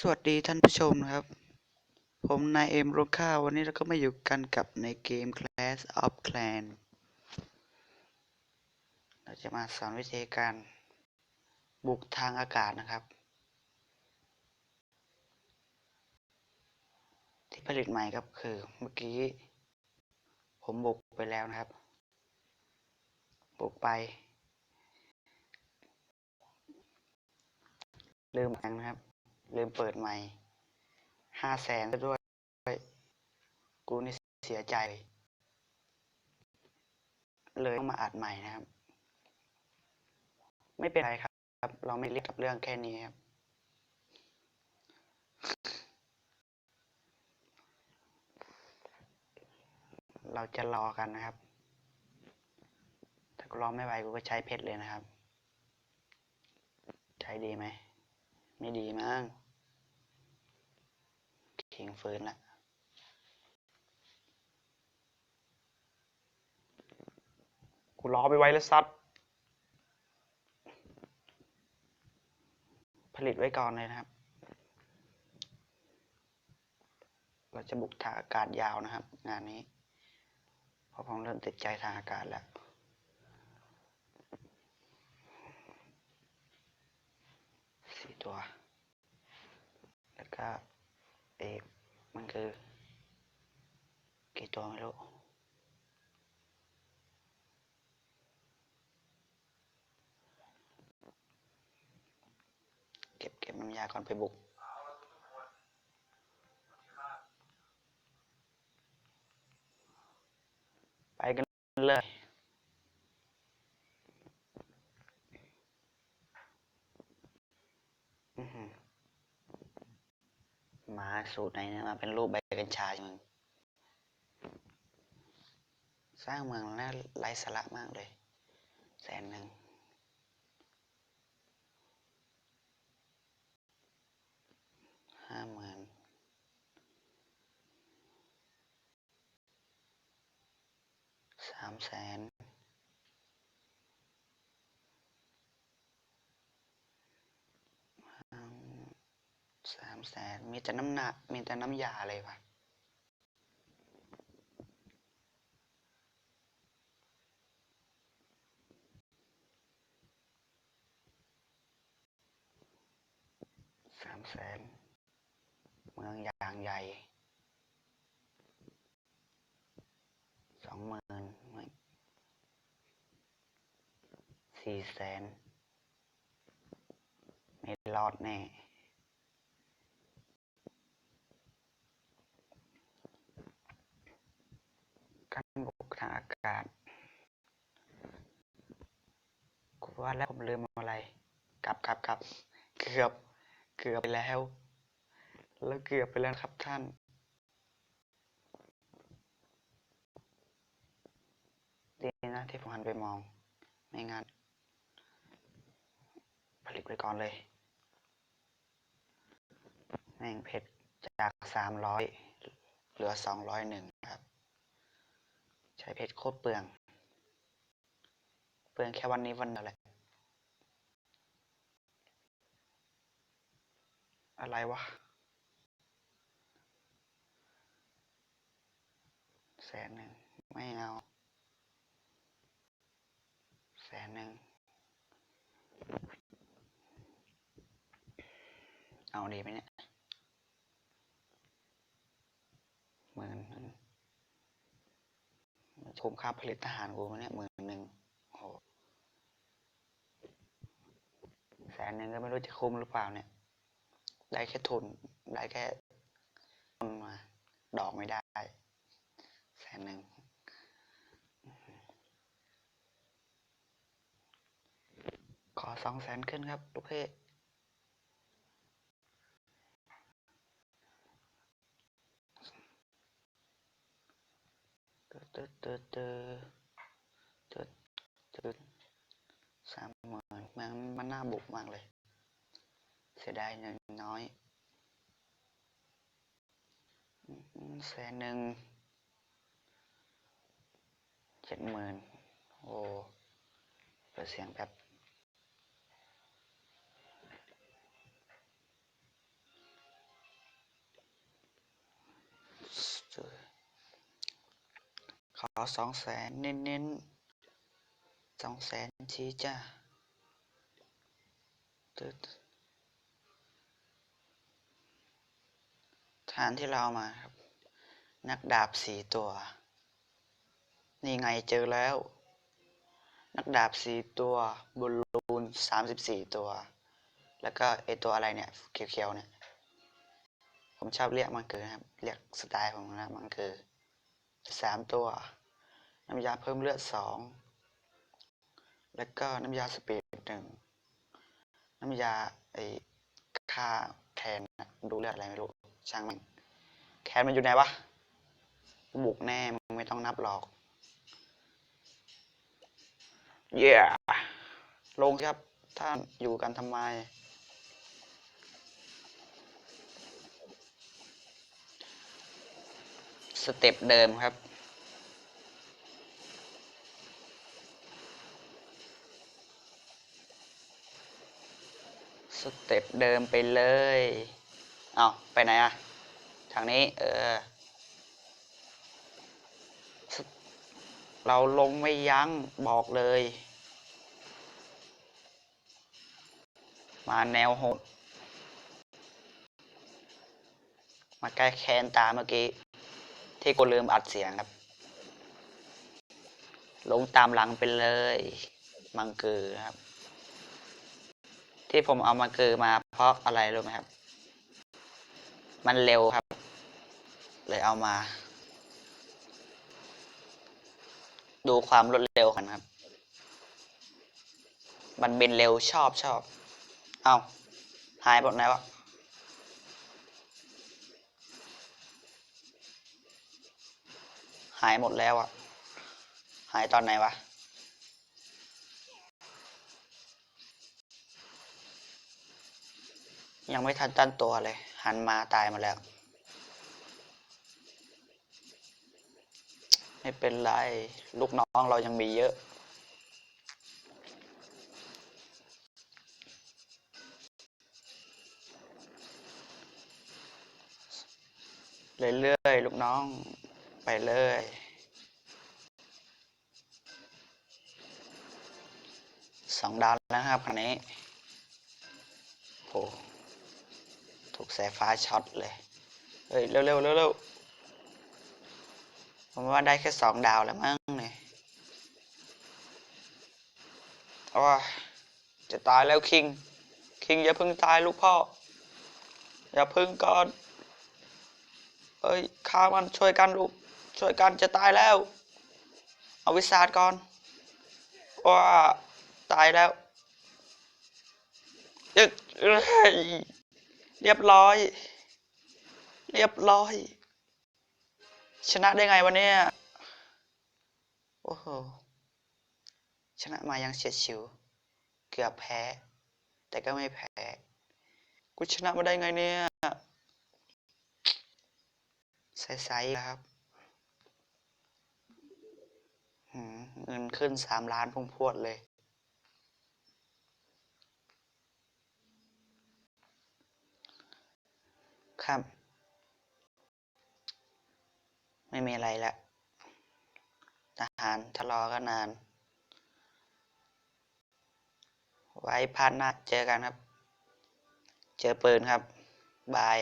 สวัสดีท่านผู้ชมนะครับ ผมนายเอ็มโรค่าวันนี้เราก็มาอยู่กันกับในเกม Clash of Clan เราจะมาสอนวิธีการบุกทางอากาศนะครับ ที่ผลิตใหม่ครับคือเมื่อกี้ ผมบุกไปแล้วนะครับ บุกไปลืมอังนะครับ ลืมเปิดใหม่ห้าแสนด้วย กูนี่เสียใจ เลยต้องมาอัดใหม่นะครับ ไม่เป็นไรครับ เราไม่รีบกับเรื่องแค่นี้ครับ เราจะรอกันนะครับ ถ้ากูรอไม่ไหวกูก็ใช้เพชรเลยนะครับ ใช้ดีไหม ไม่ดีมั้ง ทิ้งฟื้นละกูรอไปไว้แล้วซัดผลิตไว้ก่อนเลยนะครับ เราจะบุกทางอากาศยาวนะครับ งานนี้ เพราะผมเริ่มติดใจทางอากาศแล้วสี่ตัว แล้วก็ เอกมันคือ กี่ตัวไม่รู้เก็บเก็บน้ำยาก่อนไปบุกไปกันเลย อื้อหือมา สูตรไหนนี่ยมาเป็นรูปใบกัญชาอย่างสร้างเมืองแล้วไร้สาระมากเลย แสนหนึ่งห้าหมื่นสามแสนห้า สามแสนมีแต่น้ำหนักมีแต่น้ำยาเลยว่ะสามแสนเมืองยางใหญ่สองหมื่นสี่แสนไม่รอดแน่ การบุกทางอากาศว่าแล้วผมลืมอะไรกลับกลับกลับเกือบเกือบไปแล้ว แล้วเกือบไปแล้วครับท่านดีนะที่ผมหันไปมองไม่งั้นผลิตไว้ก่อนเลยแม่งเพชรจากสามร้อยเหลือสองร้อยหนึ่งครับ ช้เพชรโคตรเปลือง เปลืองแค่วันนี้วันเดียวแหละ อะไรวะ แสนหนึ่ง ไม่เอา แสนหนึ่ง เอาดีไหมเนี่ยหมื่นหนึ่งมัน คุ้มค่าผลิตทหารกูไหมเนี่ยหมื่นหนึ่งโอ้โหแสนหนึ่งก็ไม่รู้จะคุ้มหรือเปล่าเนี่ย ได้แค่ทุน ได้แค่ทุนมา ดอกไม่ได้ แสนหนึ่งขอสองแสนขึ้นครับ ลูกเพจ ตึ๊ดตึ๊ดตึ๊ดตึ๊ดตึ๊ดตึ๊ดสามหมื่นมันมันน่าบุกมากเลยเสียดายเงินน้อยอืมแสนเจ็ดหมื่นโอ้เปิดเสียงแบบขอสองแสนเน้นๆสองแสนชี้จ้าตึ๊ดฐานที่เรามาครับ นักดาบสี่ตัว นี่ไงเจอแล้ว นักดาบสี่ตัวบอลลูนสามสิบสี่ตัว แล้วก็ไอตัวอะไรเนี่ย เขียวๆเนี่ย ผมชอบเรียกมันคือนครับ เรียกสไตล์ของมันนะมันคือ สามตัว น้ำยาเพิ่มเลือดสองแล้วก็น้ำยาสปีดหนึ่งน้ำยาไอ้ค่าแทนดูเลือดอะไรไม่รู้ช่างมันแคนมันอยู่ไหนวะบุกแน่มึงไม่ต้องนับหรอกเย้ลงครับท่านอยู่กันทำไม สเต็ปเดิมครับ สเต็ปเดิมไปเลย เอาไปไหนอะทางนี้ เออ เราลงไม่ยั้งบอกเลย มาแนวหดมาใกล้แคนตาเมื่อกี้ ที่กูลืมอัดเสียงครับ ลงตามหลังไปเลย มังเกือครับ ที่ผมเอามังเกือมาเพราะอะไรรู้ไหมครับ มันเร็วครับ เลยเอามา ดูความรวดเร็วกันครับ มันเบินเร็วชอบชอบ เอาหายหมดไหนวะ หายหมดแล้วอะหายตอนไหนวะยังไม่ทันตั้นตัวเลย หันมาตายมาแล้ว ไม่เป็นไร ลูกน้องเรายังมีเยอะ เรื่อยๆลูกน้อง ไปเลย สองดาวแล้วครับคันนี้โหถูกสายฟ้าช็อตเลย เฮ้ย เร็วๆเร็วๆผมว่าได้แค่สองดาวแล้วมั้งเนี่ยโอ้ยจะตายแล้วคิง คิงอย่าเพิ่งตายลูกพ่อ อย่าเพิ่งก่อนเอ้ยฆ่ามันช่วยกันลูก ช่วยกันจะตายแล้ว เอาวิสาดก่อนว้าตายแล้วเอ้ยเรียบร้อย เรียบร้อย ชนะได้ไงวันนี้โอ้โหชนะมายังเฉียดฉิว เกือบแพ้ แต่ก็ไม่แพ้ กูชนะมาได้ไงเนี่ยใสๆครับหืม เงินขึ้นสามล้านพุ่งพวดเลย ครับ ไม่มีอะไรละทหารทะเลาะก็นาน ไว้พาร์ทหน้าเจอกันครับ เจอปืนครับ บาย